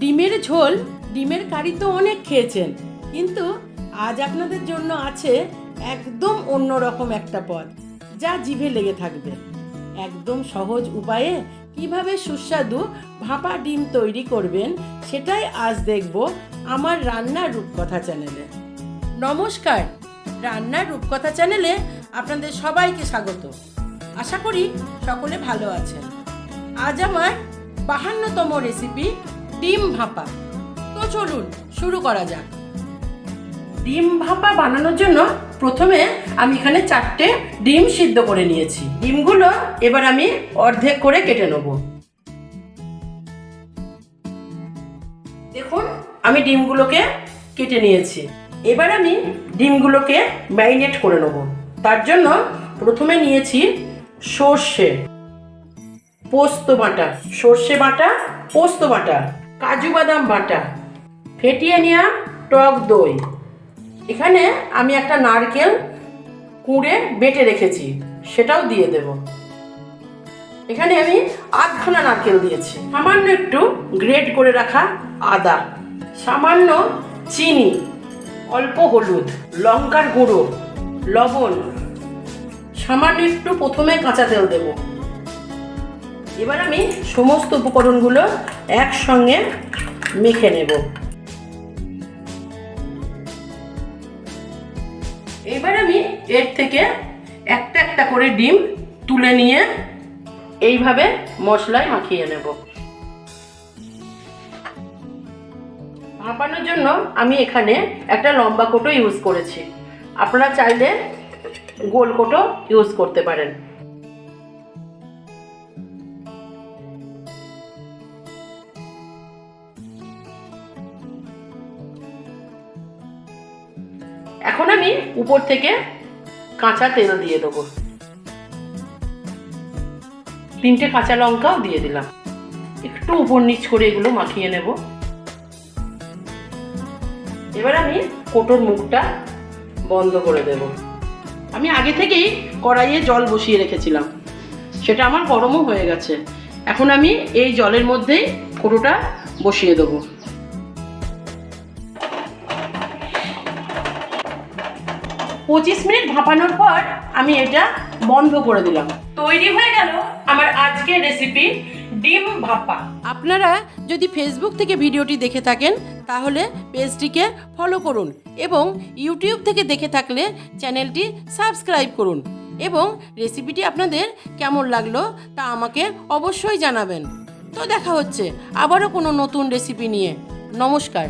ডিমের ঝোল, ডিমের কারি তো অনেক খেয়েছেন। কিন্তু আজ আপনাদের জন্য আছে একদম অন্যরকম একটা পদ, যা জিভে লেগে থাকবে। একদম সহজ উপায়ে কীভাবে সুস্বাদু ভাপা ডিম তৈরি করবেন, সেটাই আজ দেখব আমার রান্নার রূপকথা চ্যানেলে। নমস্কার রান্নার রূপকথা চ্যানেলে আপনাদের সবাইকে স্বাগত। আশা করি সকলে ভালো আছেন। আজ আমার বাহান্নতম রেসিপি ডিম ভাপা। তো চলুন, শুরু করা যাক। ডিম ভাপা বানানোর জন্য প্রথমে আমি এখানে চারটে ডিম সিদ্ধ করে নিয়েছি। ডিমগুলো এবার আমি অর্ধেক করে কেটে নেব। দেখুন, আমি ডিমগুলোকে কেটে নিয়েছি। এবার আমি ডিমগুলোকে ম্যারিনেট করে নেব। তার জন্য প্রথমে নিয়েছি সর্ষে, পোস্ত বাটা। সর্ষে বাটা, পোস্ত বাটা। কাজু বাদাম বাটা, ফেটিয়ে নেওয়া টক দই। এখানে আমি একটা নারকেল কুড়ে বেটে রেখেছি, সেটাও দিয়ে দেব। এখানে আমি আধখানা নারকেল দিয়েছি। সামান্য একটু গ্রেট করে রাখা আদা, সামান্য চিনি, অল্প হলুদ, লঙ্কার গুঁড়ো, লবণ, সামান্য একটু প্রথমে কাঁচা তেল দেবো। এবার আমি সমস্ত উপকরণগুলো একসঙ্গে মেখে নেব। এবার আমি এর থেকে একটা একটা করে ডিম তুলে নিয়ে এইভাবে মশলায় মাখিয়ে নেব। ভাপানোর জন্য আমি এখানে একটা লম্বা কোটো ইউজ করেছি। আপনারা চাইলে গোল কোটো ইউজ করতে পারেন। এখন আমি উপর থেকে কাঁচা তেল দিয়ে দেবো। তিনটে কাঁচা লঙ্কাও দিয়ে দিলাম। একটু উপর নিচ করে এগুলো মাখিয়ে নেব। এবার আমি কোটোর মুখটা বন্ধ করে দেব। আমি আগে থেকেই কড়াইয়ে জল বসিয়ে রেখেছিলাম। সেটা আমার গরমও হয়ে গেছে। এখন আমি এই জলের মধ্যেই কোটোটা বসিয়ে দেবো। পঁচিশ মিনিট ভাপানোর পর আমি এটা বন্ধ করে দিলাম। তৈরি হয়ে গেল আমার আজকের রেসিপি ডিম ভাপা। আপনারা যদি ফেসবুক থেকে ভিডিওটি দেখে থাকেন, তাহলে পেজটিকে ফলো করুন এবং ইউটিউব থেকে দেখে থাকলে চ্যানেলটি সাবস্ক্রাইব করুন এবং রেসিপিটি আপনাদের কেমন লাগল তা আমাকে অবশ্যই জানাবেন। তো দেখা হচ্ছে আবারও কোনো নতুন রেসিপি নিয়ে। নমস্কার।